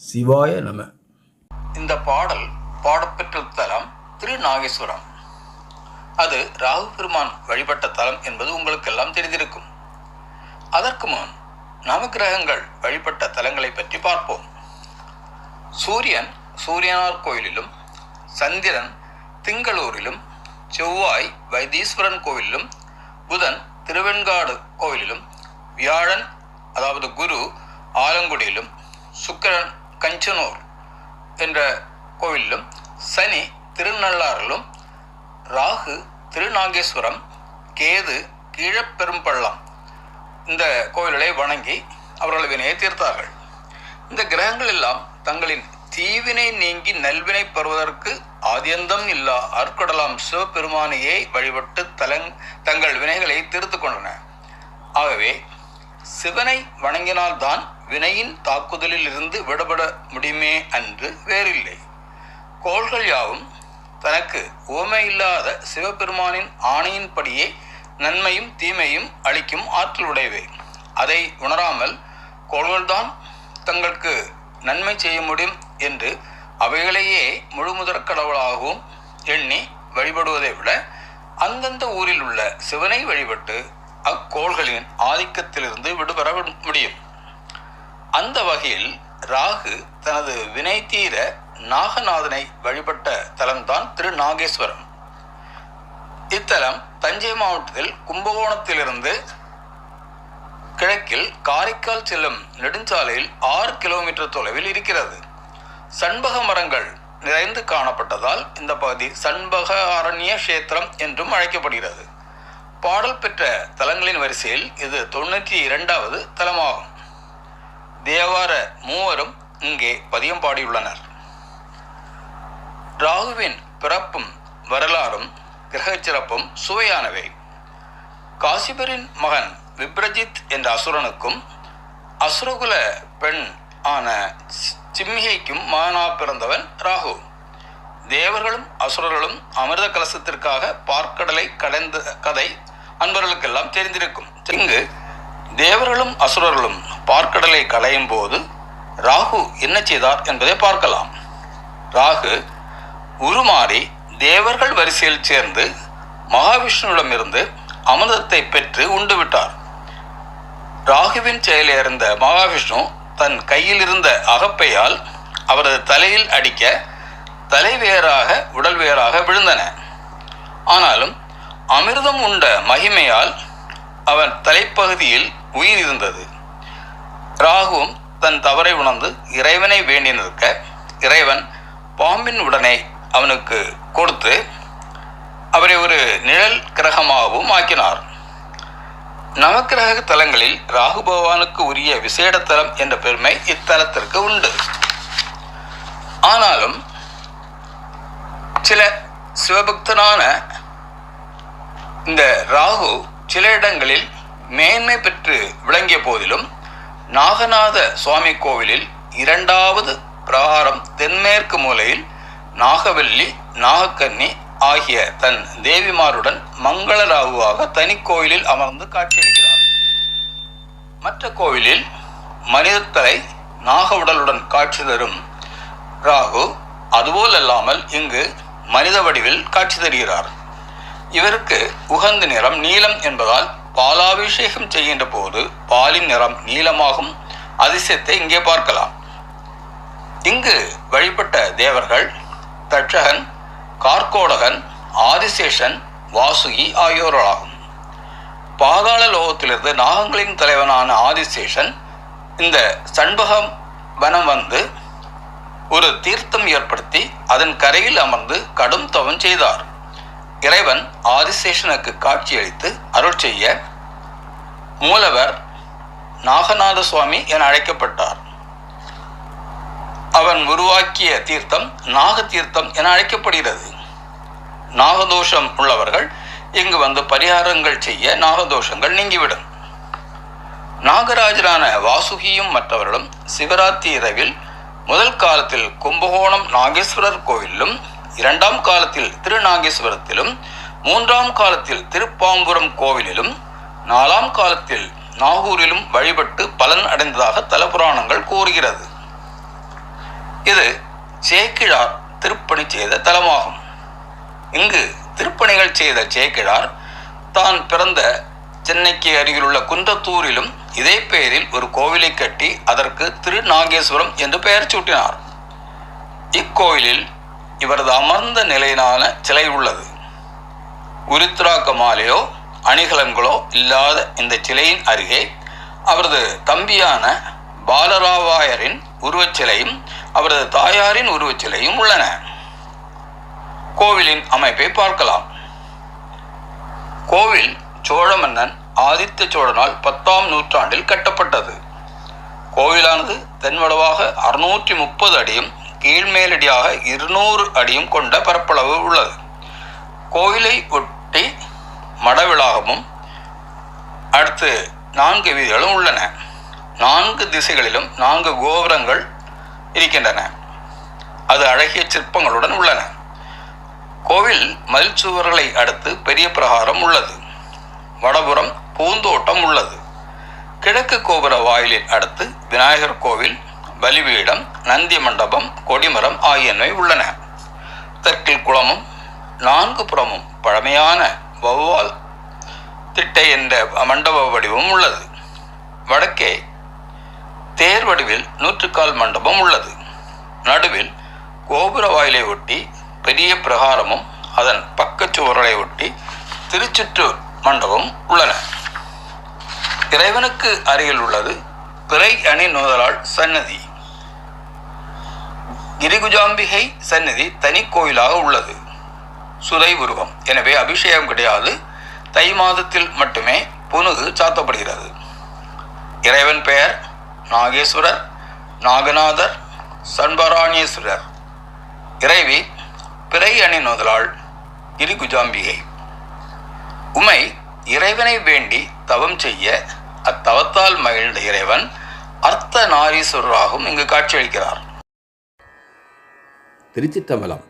சிவாய நம. இந்த பாடல் பாடப்பெற்ற தலம் திருநாகேஸ்வரம். அது ராகு பெருமான் வழிபட்ட தலம் என்பது உங்களுக்கெல்லாம் தெரிந்திருக்கும். அதற்கு முன் நவக்கிரகங்கள் வழிபட்ட தலங்களை பற்றி பார்ப்போம். சூரியன் சூரியனார் கோயிலிலும் சந்திரன் திங்களூரிலும் செவ்வாய் வைத்தீஸ்வரன் கோவிலிலும் புதன் திருவெண்காடு கோவிலிலும் வியாழன் அதாவது குரு ஆலங்குடியிலும் சுக்கிரன் கஞ்சனூர் என்ற கோவிலிலும் சனி திருநள்ளாறிலும் ராகு திருநாகேஸ்வரம் கேது கீழப்பெரும்பள்ளம் இந்த கோவில்களை வணங்கி அவர்கள் வினையை தீர்த்தார்கள். இந்த கிரகங்கள் எல்லாம் தங்களின் தீவினை நீங்கி நல்வினை பெறுவதற்கு ஆதியந்தம் இல்லா அற்கடலாம் சிவபெருமானையை வழிபட்டு தலங் தங்கள் வினைகளை தீர்த்து கொண்டன. ஆகவே சிவனை வணங்கினால்தான் வினையின் தாக்குதலில் இருந்து விடுபட முடியுமே அன்று வேறில்லை. கோள்கள் யாவும் தனக்கு ஓமை இல்லாத சிவபெருமானின் ஆணையின்படியே நன்மையும் தீமையும் அளிக்கும் ஆற்றல் உடையவை. அதை உணராமல் கோள்கள்தான் தங்களுக்கு நன்மை செய்ய முடியும் என்று அவைகளையே முழுமுதற் கடவுளாகவும் எண்ணி வழிபடுவதை விட அந்தந்த ஊரில் உள்ள சிவனை வழிபட்டு அக்கோள்களின் ஆதிக்கத்திலிருந்து விடுபெற முடியும். அந்த வகையில் ராகு தனது வினை தீர நாகநாதனை வழிபட்ட தலம்தான் திரு நாகேஸ்வரம். இத்தலம் தஞ்சை மாவட்டத்தில் கும்பகோணத்திலிருந்து கிழக்கில் காரைக்கால் செல்லும் நெடுஞ்சாலையில் ஆறு கிலோமீட்டர் தொலைவில் இருக்கிறது. சண்பக மரங்கள் நிறைந்து காணப்பட்டதால் இந்த பகுதி சண்பக அரண்ய கஷேத்திரம் என்றும் அழைக்கப்படுகிறது. பாடல் பெற்ற தலங்களின் வரிசையில் இது தொண்ணூற்றி இரண்டாவது தலமாகும். தேவார மூவரும் இங்கே பதியம் பாடியுள்ளனர். ராகுவின் பிறப்பும் வரலாறும் கிரகச் சிறப்பும் சுவையானவை. காசிபரின் மகன் விப்ரஜித் என்ற அசுரனுக்கும் அசுரகுல பெண் ஆன சிம்மிகைக்கும் மகனா பிறந்தவன் ராகு. தேவர்களும் அசுரர்களும் அமிர்த கலசத்திற்காக பார்க்கடலை கடைந்த கதை அன்பர்களுக்கெல்லாம் தெரிந்திருக்கும். இங்கு தேவர்களும் அசுரர்களும் பார்க்கடலை களையும் போது ராகு என்ன செய்தார் என்பதை பார்க்கலாம். ராகு உருமாறி தேவர்கள் வரிசையில் சேர்ந்து மகாவிஷ்ணுவிடமிருந்து அமிர்தத்தை பெற்று உண்டுவிட்டார் ராகுவின் செயலில் இருந்த மகாவிஷ்ணு தன் கையில் இருந்த அகப்பையால் அவரது தலையில் அடிக்க தலைவேறாக உடல் வேறாக விழுந்தன. ஆனாலும் அமிர்தம் உண்ட மகிமையால் அவன் தலைப்பகுதியில் உயிர் இருந்தது ராகுவும் தன் தவறை உணர்ந்து இறைவனை வேண்டி நிற்க இறைவன் பாம்பின் உடனே அவனுக்கு கொடுத்து அவரை ஒரு நிழல் கிரகமாகவும் ஆக்கினார். நவக்கிரக தலங்களில் ராகு பகவானுக்கு உரிய விசேட தலம் என்ற பெருமை இத்தலத்திற்கு உண்டு. ஆனாலும் சில சிவபக்தனான இந்த ராகு சில இடங்களில் மேன்மை பெற்று விளங்கிய போதிலும் நாகநாத சுவாமி கோவிலில் இரண்டாவது பிரகாரம் தென்மேற்கு மூலையில் நாகவல்லி நாகக்கன்னி ஆகிய தன் தேவிமாருடன் மங்கள ராகுவாக தனி கோயிலில் அமர்ந்து காட்சியளிக்கிறார். மற்ற கோவிலில் மனிதத்தலை நாக உடலுடன் காட்சி தரும் ராகு அதுபோல் அல்லாமல் இங்கு மனித வடிவில் காட்சி தருகிறார். இவருக்கு உகந்த நிறம் நீலம் என்பதால் பாலாபிஷேகம் செய்கின்ற போது பாலின் நிறம் நீளமாகும். அதிசயத்தை இங்கே பார்க்கலாம். இங்கு வழிபட்ட தேவர்கள் தட்சகன் கார்கோடகன் ஆதிசேஷன் வாசுகி ஆகியோர்களாகும் பாதாள லோகத்திலிருந்து நாகங்களின் தலைவனான ஆதிசேஷன் இந்த சண்பகம் வனம் வந்து ஒரு தீர்த்தம் ஏற்படுத்தி அதன் கரையில் அமர்ந்து கடும் தவம் செய்தார். இறைவன் ஆதிசேஷனுக்கு காட்சியளித்து அருள் செய்ய மூலவர் நாகநாத சுவாமி என அழைக்கப்பட்டார். அவன் உருவாக்கிய தீர்த்தம் நாக தீர்த்தம் என அழைக்கப்படுகிறது. நாகதோஷம் உள்ளவர்கள் இங்கு வந்து பரிகாரங்கள் செய்ய நாகதோஷங்கள் நீங்கிவிடும். நாகராஜரான வாசுகியும் மற்றவர்களும் சிவராத்திரி இரவில் முதல் காலத்தில் கும்பகோணம் நாகேஸ்வரர் கோவிலும் இரண்டாம் காலத்தில் திருநாகேஸ்வரத்திலும் மூன்றாம் காலத்தில் திருப்பாம்புரம் கோவிலிலும் நாலாம் காலத்தில் நாகூரிலும் வழிபட்டு பலன் அடைந்ததாக தலபுராணங்கள் கூறுகிறது. இது சேக்கிழார் திருப்பணி செய்த தலமாகும். இங்கு திருப்பணிகள் செய்த சேக்கிழார் தான் பிறந்த சென்னைக்கு அருகிலுள்ள குன்றத்தூரிலும் இதே பெயரில் ஒரு கோவிலை கட்டி அதற்கு திருநாகேஸ்வரம் என்று பெயர் சூட்டினார். இக்கோயிலில் இவரது அமர்ந்த நிலையிலான சிலை உள்ளது. உருத்ராக்க மாலையோ அணிகலன்களோ இல்லாத இந்த சிலையின் அருகே அவரது தம்பியான பாலராவாயரின் உருவச்சிலையும் அவரது தாயாரின் உருவச்சிலையும் உள்ளன. கோவிலின் அமைப்பை பார்க்கலாம். கோவில் சோழ மன்னன் ஆதித்த சோழனால் பத்தாம் நூற்றாண்டில் கட்டப்பட்டது. கோவிலானது தென்வடவாக அறுநூற்றி முப்பது அடியும் கீழ்மேலடியாக இருநூறு அடியும் கொண்ட பரப்பளவு உள்ளது. கோயிலை ஒட்டி மடவிளாகமும் அடுத்து நான்கு வீதிகளும் உள்ளன. நான்கு திசைகளிலும் நான்கு கோபுரங்கள் இருக்கின்றன. அது அழகிய சிற்பங்களுடன் உள்ளன. கோவில் மதில் சுவர்களை அடுத்து பெரிய பிரகாரம் உள்ளது. வடபுறம் பூந்தோட்டம் உள்ளது. கிழக்கு கோபுர வாயிலில் அடுத்து விநாயகர் கோவில் பலிபீடம் நந்தி மண்டபம் கொடிமரம் ஆகியவை உள்ளன. தெற்கில் குளமும் நான்கு புறமும் பழமையான வௌவால் திட்டை என்ற மண்டப வடிவம் உள்ளது. வடக்கே தேர் வடிவில் நூற்றுக்கால் மண்டபம் உள்ளது. நடுவில் கோபுர வாயிலை ஒட்டி பெரிய பிரகாரமும் அதன் பக்கச்சுவர்களை ஒட்டி திருச்சுற்று மண்டபம் உள்ளன. இறைவனுக்கு அருகில் உள்ளது பிறை அணி நோதலால் சன்னதி கிரிகுஜாம்பிகை சன்னதி தனி கோயிலாக உள்ளது. சுதை உருவம். எனவே அபிஷேகம் கிடையாது. தை மாதத்தில் மட்டுமே புனுகு சாத்தப்படுகிறது. இறைவன் பெயர் நாகேஸ்வரர் நாகநாதர் சண்பராணீஸ்வரர் இறைவி பிறை அணி நோதலால் கிரிகுஜாம்பிகை. உமை இறைவனை வேண்டி தவம் செய்ய அத்தவத்தால் மகிழ்ந்த இறைவன் அர்த்த நாரீஸ்வரராகவும் இங்கு காட்சியளிக்கிறார். திருச்சிற்றம்பலம்.